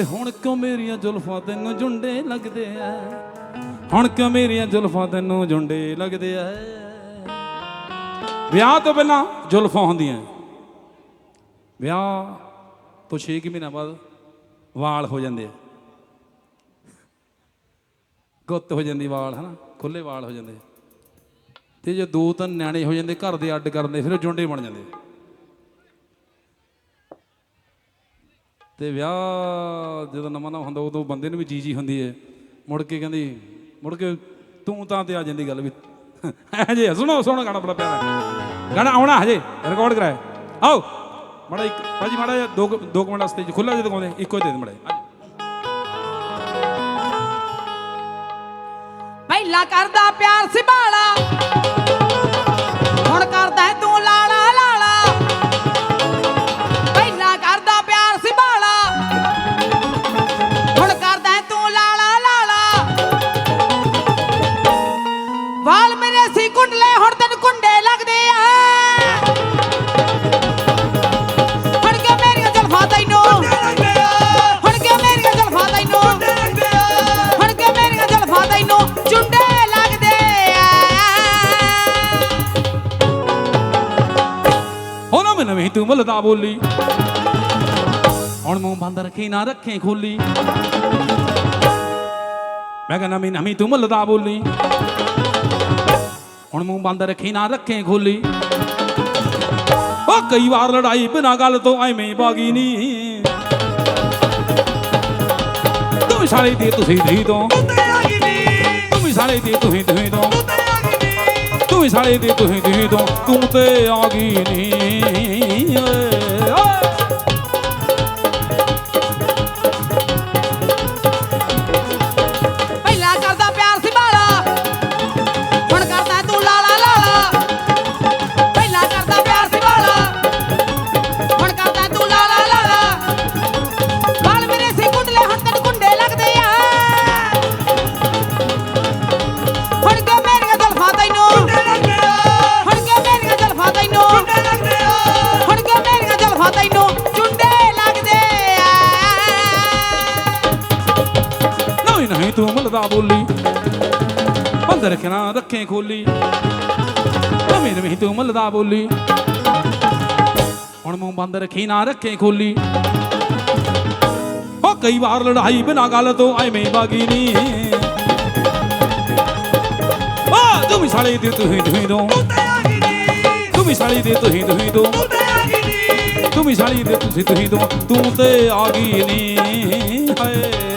ਵੇ ਹੁਣ ਕਿਉਂ ਮੇਰੀਆਂ ਜ਼ੁਲਫਾਂ ਤੈਨੂੰ ਜੁੰਡੇ ਲੱਗਦੇ ਐ ਹੁਣ ਕਿਉਂ ਮੇਰੀਆਂ ਜ਼ੁਲਫਾਂ ਤੈਨੂੰ ਜੁੰਡੇ ਲੱਗਦੇ ਐ ਵਿਆਹ ਤੋਂ ਪਹਿਲਾਂ ਜ਼ੁਲਫਾਂ ਹੁੰਦੀਆਂ ਵਿਆਹ ਤੋਂ 6 ਮਹੀਨਿਆਂ ਬਾਅਦ ਵਾਲ ਹੋ ਜਾਂਦੇ ਆ। ਗੁੱਤ ਹੋ ਜਾਂਦੀ ਵਾਲ, ਹਨਾ? ਖੁੱਲੇ ਵਾਲ ਹੋ ਜਾਂਦੇ ਤੇ ਜੇ ਦੋ ਤਿੰਨ ਨਿਆਣੇ ਹੋ ਜਾਂਦੇ, ਘਰ ਦੇ ਅੱਡ ਕਰਦੇ ਫਿਰ ਉਹ ਜੁੰਡੇ ਬਣ ਜਾਂਦੇ ਤੇ ਵਿਆਹ ਜਦੋਂ ਨਵਾਂ ਨਵਾਂ ਹੁੰਦਾ, ਉਦੋਂ ਬੰਦੇ ਨੂੰ ਵੀ ਜੀ ਜੀ ਹੁੰਦੀ ਹੈ ਮੁੜ ਕੇ ਕਹਿੰਦੀ, ਮੁੜ ਕੇ ਤੂੰ ਤਾਂ ਤੇ ਆ ਜਾਂਦੀ ਗੱਲ ਵੀ। ਹਜੇ ਸੁਣੋ ਸੁਣੋ ਗਾਣਾ ਬੜਾ ਪਿਆਰਾ। ਗਾਣਾ ਆਉਣਾ ਹਜੇ ਰਿਕਾਰਡ ਕਰਾਇਆ। ਆਓ, ਮੜਾ ਇੱਕ, ਭਾਜੀ ਮੜਾ ਦੋ ਦੋ ਕੁ ਮਿੰਟ ਵਾਸਤੇ ਖੁੱਲਾ ਜਦੋਂ ਗਾਉਂਦੇ ਇੱਕੋ ਹੀ ਦੇ ਦੇ ਮੜਾ ਪਹਿਲਾਂ ਕਰਦਾ ਪਿਆਰ ਸੀ ਤੂੰ ਮਲਦਾ ਬੋਲੀ। ਹੁਣ ਮੂੰਹ ਬੰਦ ਰੱਖੀ ਨਾ ਰੱਖੇ ਖੋਲੀ। ਮੈਂ ਕਹਿੰਦਾ ਨਵੀਂ ਨਵੀਂ ਤੂੰ ਮਲਦਾ ਬੋਲੀ। ਹੁਣ ਮੂੰਹ ਬੰਦ ਰੱਖੀ ਨਾ ਰੱਖੇ ਖੋਲੀ। ਉਹ ਕਈ ਵਾਰ ਲੜਾਈ ਬਿਨਾਂ ਗੱਲ ਤੋਂ ਐਵੇਂ ਬਾਗੀ ਨਹੀਂ ਤੂੰ ਸਾਲੇ ਦੀ ਤੁਸੀਂ ਦੀ ਤੋਂ। ਤੂੰ ਵੀ ਸਾਲੇ ਦੀ ਤੁਸੀਂ ਵੀ ਸਾਲੇ ਦੀ ਤੁਸੀਂ ਤੁਸੀਂ ਤੋਂ ਤੂੰ ਤੇ ਆ ਗਈ ਨਹੀਂ ਓਏ। ਨਹੀਂ ਤੂੰ ਮਲਦਾ ਬੋਲੀ। ਬੰਦ ਰੱਖਣਾ ਰੱਖੇ ਖੋਲੀ। ਨਵੀਂ ਨਵੀਂ ਤੂੰ ਮਲਦਾ ਬੋਲੀ। ਹੁਣ ਮੂੰਹ ਬੰਦ ਰੱਖੀ ਨਾ ਰੱਖੇ ਖੋਲੀ। ਉਹ ਕਈ ਵਾਰ ਲੜਾਈ ਬਿਨਾਂ ਗੱਲ ਤੋਂ ਐਵੇਂ ਹੀ ਬਾਗੀ ਨਹੀਂ ਆ ਤੂੰ ਵੀ ਸਾਲੇ ਦੀ ਤੁਸੀਂ ਤੁਸੀਂ ਦੋ। ਤੂੰ ਵੀ ਸਾਲੀ ਦੀ ਤੁਸੀਂ ਤੁਸੀਂ ਦੋ। ਤੂੰ ਵੀ ਸਾਲੀ ਦੀ ਤੁਸੀਂ ਤੁਸੀਂ ਦੋ। ਤੂੰ ਤੇ ਆ ਗਈ ਨਹੀਂ ਹਾਏ।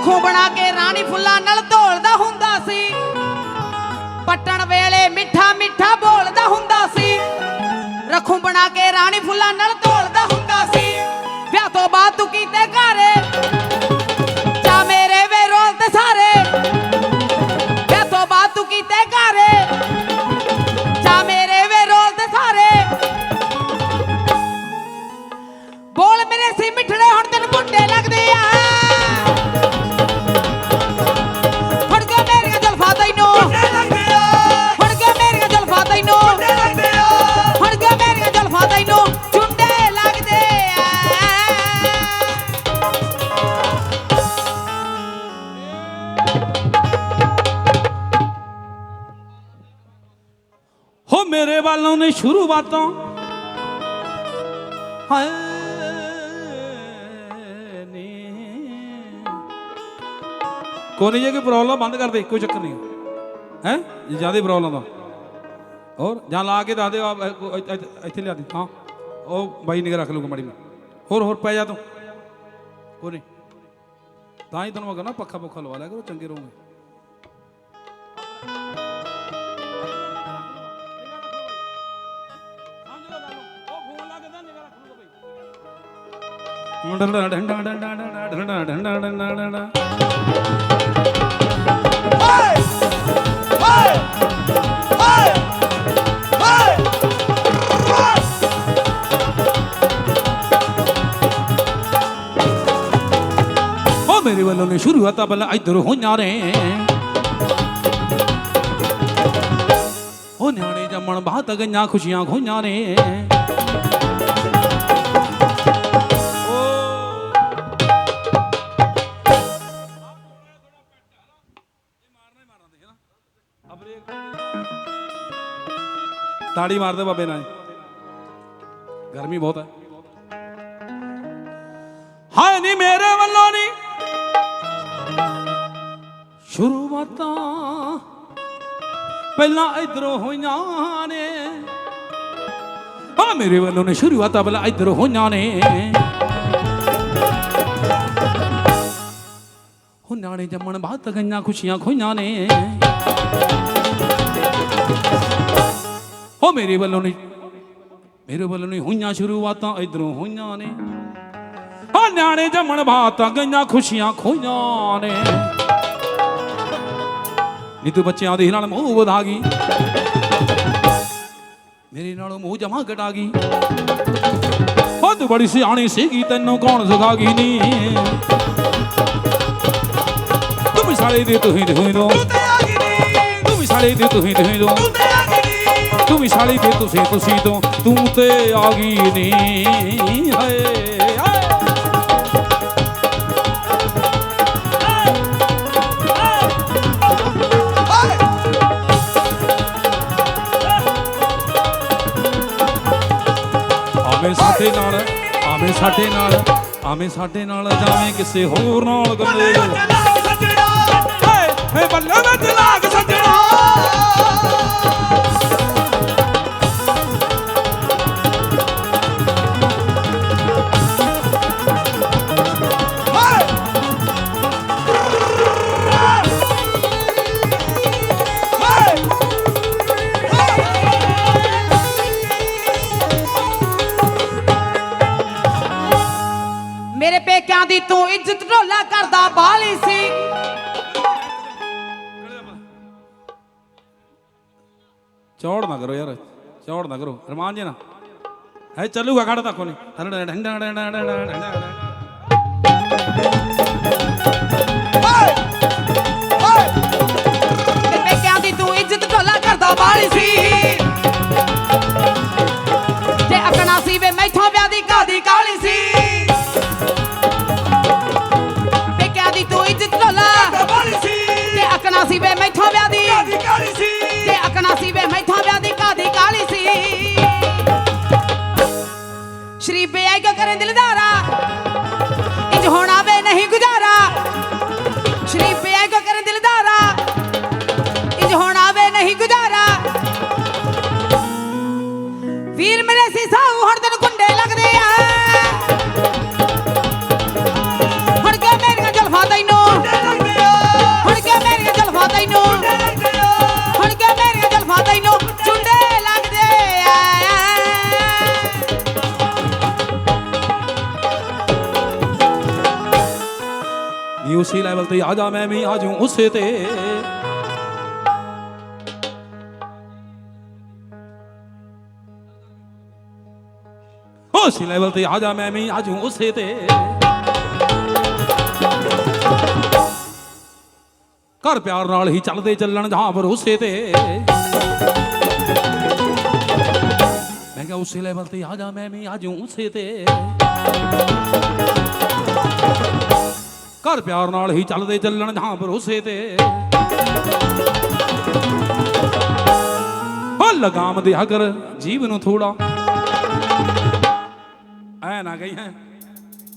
ਰਖੂ ਬਣਾ ਕੇ ਰਾਣੀ ਫੁੱਲਾਂ ਨਾਲ ਧੋਲਦਾ ਹੁੰਦਾ ਸੀ। ਪੱਟਣ ਵੇਲੇ ਮਿੱਠਾ ਮਿੱਠਾ ਬੋਲਦਾ ਹੁੰਦਾ ਸੀ। ਰਖੂ ਬਣਾ ਕੇ ਰਾਣੀ ਫੁੱਲਾਂ ਨਾਲ ਮੇਰੇ ਵੱਲੋਂ ਨੇ ਸ਼ੁਰੂਆਤੋਂ ਹਾਏ ਕੋਈ ਨਹੀਂ ਜੇ ਕੋਈ ਪ੍ਰੋਬਲਮ ਬੰਦ ਕਰ ਦੇ, ਕੋਈ ਚੱਕਰ ਨਹੀਂ ਹੈ? ਜ਼ਿਆਦਾ ਪ੍ਰੋਬਲਮ ਦਾ ਹੋਰ, ਜਾਂ ਲਾ ਕੇ ਦੱਸ ਦਿਓ ਆਪ ਇੱਥੇ ਲਿਆ ਦੇ। ਹਾਂ, ਉਹ ਬਾਈ ਨਿਗਰ ਰੱਖ ਲੂਗਾ ਮਾੜੀ ਮੈਂ ਹੋਰ ਹੋਰ, ਪੈ ਜਾ ਤੂੰ। ਕੋਈ ਨਹੀਂ ਤਾਂ ਹੀ ਤੁਹਾਨੂੰ ਮੈਂ ਕਹਿੰਦਾ ਪੱਖਾ ਪੁੱਖਾ ਲਵਾ ਲਿਆ ਕਰੋ, ਚੰਗੇ ਰਹੋਗੇ। ਡੰਡਾ ਉਹ ਮੇਰੇ ਵੱਲੋਂ ਨੇ ਸ਼ੁਰੂਆਤਾਂ ਪਹਿਲਾਂ ਇੱਧਰ ਹੋਈਆਂ ਰੇ ਉਹ ਨਿਆਣੇ ਜੰਮਣ ਬਾਅਦ ਗਈਆਂ ਖੁਸ਼ੀਆਂ ਖੋਈਆਂ ਨੇ। ਤਾੜੀ ਮਾਰਦੇ ਬਾਬੇ ਨਾਲ। ਗਰਮੀ ਬਹੁਤ ਹੈ। ਹਾਏ ਨੀ ਮੇਰੇ ਵੱਲੋਂ ਨੀ। ਸ਼ੁਰੂਆਤਾਂ ਪਹਿਲਾਂ ਇਧਰੋਂ ਹੋਈਆਂ ਨੇ। ਆ ਮੇਰੇ ਵੱਲੋਂ ਨੇ, ਸ਼ੁਰੂਆਤਾਂ ਪਹਿਲਾਂ ਇਧਰੋਂ ਹੋਈਆਂ ਨੇ। ਹੋ ਨਿਆਣੇ ਜੰਮਣ ਬਾਅਦ ਗਈਆਂ ਖੁਸ਼ੀਆਂ ਖੋਈਆਂ ਨੇ। ਹੋ ਮੇਰੇ ਵੱਲੋਂ ਨੇ ਮੇਰੇ ਵੱਲੋਂ ਨਹੀਂ ਹੋਈਆਂ ਸ਼ੁਰੂਆਤਾਂ ਇਧਰੋਂ ਹੋਈਆਂ ਨੇ। ਆ ਨਿਆਣੇ ਜੰਮਣ ਬਾਤਾਂ ਗਈਆਂ ਖੁਸ਼ੀਆਂ ਖੋਈਆਂ ਨੇ। ਨੀ ਤੂੰ ਬੱਚਿਆਂ ਦੇ ਨਾਲ ਮੂੰਹ ਵਧਾ ਗਈ। ਮੇਰੇ ਨਾਲੋਂ ਮੂੰਹ ਜਮਾ ਘਟਾ ਗਈ। ਉਹ ਤੂੰ ਬੜੀ ਸਿਆਣੀ ਸੀਗੀ ਤੈਨੂੰ ਕੌਣ ਸਿਖਾ ਗਈ ਨੀ। ਤੂੰ ਵੀ ਸਾਲੇ ਦੇ ਤੂੰ ਹੀ ਤੂੰ ਹੀ ਦੋ ਤੇ ਆ ਗਈ ਨੀ। ਤੂੰ ਵੀ ਸਾਲੇ ਦੇ ਤੂੰ ਹੀ ਤੂੰ ਹੀ ਤੇ ਆ ਗਈ ਨੀ ਤੂੰ ਵੀ ਸਾਲੀ ਦੇ ਤੁਸੀਂ ਤੁਸੀਂ ਤੋਂ ਤੂੰ ਤੇ ਆ ਗਈ ਨੀ। ਹਾਏ ਹਾਏ। ਹਾਏ ਆਵੇਂ ਸਾਡੇ ਨਾਲ ਆਵੇਂ ਸਾਡੇ ਨਾਲ ਆਵੇਂ ਸਾਡੇ ਨਾਲ ਜਾਵੇਂ ਕਿਸੇ ਹੋਰ ਨਾਲ ਗੱਲੇ ਲਾਗ ਸੱਜਣਾ। ਵੇ ਬੱਲੇ ਵਿੱਚ ਲਾਗ ਸੱਜਣਾ। ਚੌੜ ਨਾ ਕਰੋ ਯਾਰ ਚੌੜ ਨਾ ਕਰੋ ਰਮਾਨ ਜੀ ਨਾ ਹੈ ਚੱਲੂਗਾ ਖੜ ਤੱਕ ਨਹੀਂ ਡੰਡਾ ਸ਼੍ਰੀ ਬੇਆਈ ਕੋ ਕਰੇ ਦਿਲਦਾਰਾ ਇੰਜ ਹੋਣਾ ਵੇ ਨਹੀਂ ਗੁਜ਼ਾਰਾ। ਸ਼੍ਰੀ ਬੇਆਈ ਕੋ ਕਰੇ ਦਿਲਦਾਰਾ ਇੰਜ ਹੋਣਾ ਵੇ ਨਹੀਂ ਗੁਜ਼ਾਰਾ। ਵੀਰ ਮੇਰੇ ਸੀ ਨੀ ਲੈਵਲ ਤੇ ਆ ਜਾ ਮੈਂ ਵੀ ਆ ਜਾਊਂ ਉਸੇ ਤੇ। ਉਸੇ ਲੈਵਲ ਤੇ ਆ ਜਾ ਮੈਂ ਵੀ ਆ ਜਾਊਂ ਉਸੇ ਤੇ। ਘਰ ਪਿਆਰ ਨਾਲ ਹੀ ਚੱਲਦੇ ਚੱਲਣ ਜਹਾਂ ਭਰੋਸੇ ਤੇ। ਮੈਂ ਕਿਹਾ ਉਸੇ ਲੈਵਲ ਤੇ ਆ ਜਾ ਮੈਂ ਵੀ ਆ ਜਾਊਂ ਉਸੇ ਤੇ। ਘਰ ਪਿਆਰ ਨਾਲ ਹੀ ਚੱਲਦੇ ਚੱਲਣ, ਜਹਾਂ ਭਰੋਸੇ ਤੇ। ਹੋ, ਲਗਾਮ ਦਿਆ ਕਰ ਜੀਵ ਨੂੰ ਥੋੜਾ। ਐ ਨਾ ਗਈ ਹੈ।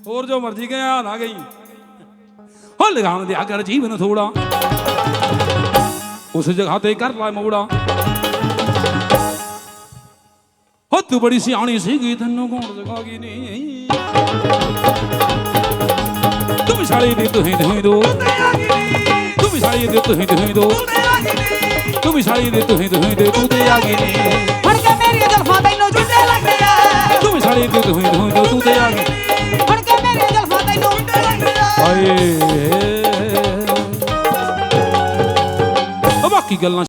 ਹੋਰ ਜੋ ਮਰਜ਼ੀ ਗਏ ਆ ਨਾ ਗਈ ਹੋ, ਲਗਾਮ ਦਿਆ ਕਰ ਜੀਵ ਨੂੰ ਥੋੜਾ। ਉਸ ਜਗ੍ਹਾ ਤੇ ਕਰ ਲੈ ਮੋੜਾ। ਹੋ, ਤੂੰ ਬੜੀ ਸਿਆਣੀ ਸੀਗੀ, ਤੈਨੂੰ ਕੌਣ ਸਿਖਾ ਗਈ ਨਹੀਂ ਸਾਲੀ ਦੀ ਤੂੰ ਹੀ ਤੂੰ ਹੀ ਦੋ। ਤੇ ਆ ਵੀ ਸਾਲੀ ਦੀ ਤੂੰ ਹੀ ਤੂੰ ਹੀ ਦੋ। ਤੇ ਆ ਵੀ ਸਾਲੀ ਦੀ ਤੂੰ ਹੀ ਤੂੰ ਹੀ ਦੇ। ਤੂੰ ਤੇ ਆ ਗਈ ਨੀ। ਹੁਣ ਕੇ ਮੇਰੀਆਂ ਜਲਫਾਂ ਤੈਨੂੰ ਚੁੰਡੇ ਲੱਗਦੇ ਆ ਤੂੰ ਵੀ ਸਾਲੀ ਦੀ ਤੂੰ ਹੀ ਤੂੰ ਹੀ ਦੋ। ਤੂੰ ਤੇ ਆ ਗਈ। ਹੁਣ ਕੇ ਮੇਰੀਆਂ ਹਾਏ। ਉਹ ਬਾਕੀ ਗੱਲਾਂ